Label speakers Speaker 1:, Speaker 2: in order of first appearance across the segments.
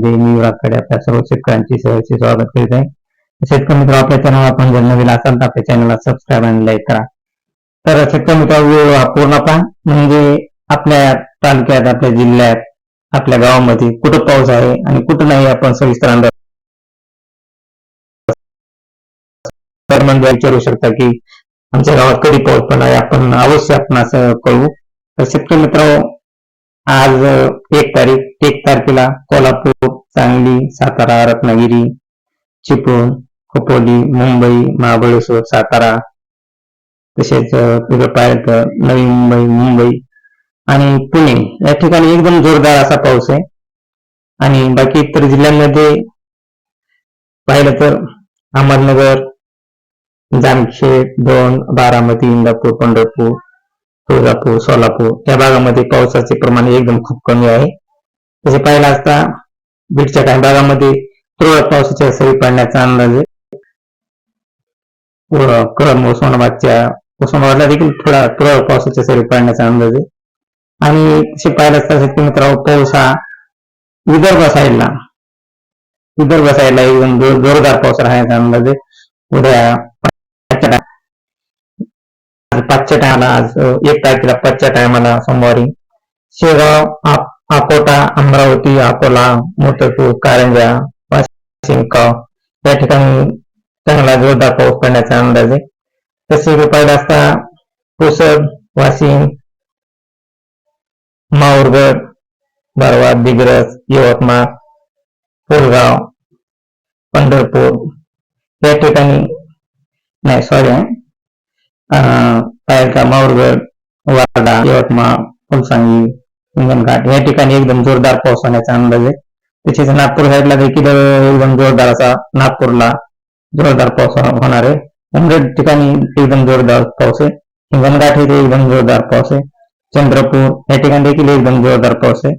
Speaker 1: मध्ये मी युवराजकडे आपल्या सर्व शेतकऱ्यांची सहर्ष स्वागत करीत आहे. शेतकरी मित्र आपल्या चॅनल आपण जर नवीन असाल तर आपल्या चॅनलला सबस्क्राईब आणि लाईक करा. तर शेतकरी मित्र व्हिडिओ हा पूर्ण पहा. म्हणजे आपल्या तालुक्यात आपल्या जिल्ह्यात आपल्या गावामध्ये कुठं पाऊस आहे आणि कुठं नाही आपण सविस्तर अंदाज तर म्हणजे विचारू शकता की आमच्या गावात कधी पाऊस पण आहे आपण अवश्य आपण असं कळवू. तर शेतकरी मित्र आज एक तारीख एक तारखेला कोल्हापूर सांगली सातारा रत्नागिरी चिपळूण खोपोली मुंबई महाबळेश्वर सातारा तसेच पाहिलं तर नवी मुंबई मुंबई आणि पुणे. या ठिकाणी एकदम जोरदार असा पाऊस आहे. आणि बाकी इतर जिल्ह्यांमध्ये पाहिलं तर अहमदनगर जामखेड दोन बारामती इंदापूर पंढरपूर तुळजापूर सोलापूर या भागामध्ये पावसाचे प्रमाण एकदम खूप कमी आहे. तसे पाहिलं असता बीडच्या काही भागामध्ये तुरळक पावसाच्या सरी पडण्याचा अंदाज आहे. व उस्मानाबादच्या उस्मानाबादला देखील थोडा तुरळक पावसाच्या सरी पडण्याचा अंदाज आहे. आणि तसे पाहिलं असता शेतकरी मित्रांनो पाऊस हा विदर्भ साईडला विदर्भ साईडला एकदम जोरदार पाऊस राहण्याचा अंदाज आहे. उद्या पाचच्या टायमाला आज एक तारखेला पाचच्या टायमाला सोमवारी. शेगाव अकोटा अमरावती अकोला मोठपूर कारंजा शिंकाव या ठिकाणी चांगला जोरदार पाऊस पडण्याचा अंदाज आहे. तसे पाहिलं असता पुसद वाशिम माऊरगड बरवा दिग्रस यवतमाळ पुलगाव पंढरपूर या ठिकाणी नाही सॉरी पायलका माहूरगड वाडा फुलसांगी, हिंगणघाट या ठिकाणी एकदम जोरदार पाऊस अंदाज आहे. तसेच नागपूर साईडला देखील एकदम जोरदार असा नागपूरला जोरदार पाऊस होणार आहे. उमरेड ठिकाणी एकदम जोरदार पाऊस आहे. हिंगणघाट येथे एकदम जोरदार पाऊस आहे. चंद्रपूर या ठिकाणी देखील एकदम जोरदार पाऊस आहे.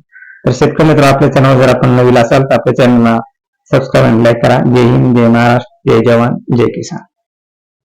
Speaker 1: तर शेतकरी मित्र, आपल्या चॅनल जर आपण नवीन असाल तर आपल्या चॅनलला सबस्क्राईब लाईक करा. जय हिंद, जय महाराष्ट्र, जय जवान, जय किसान.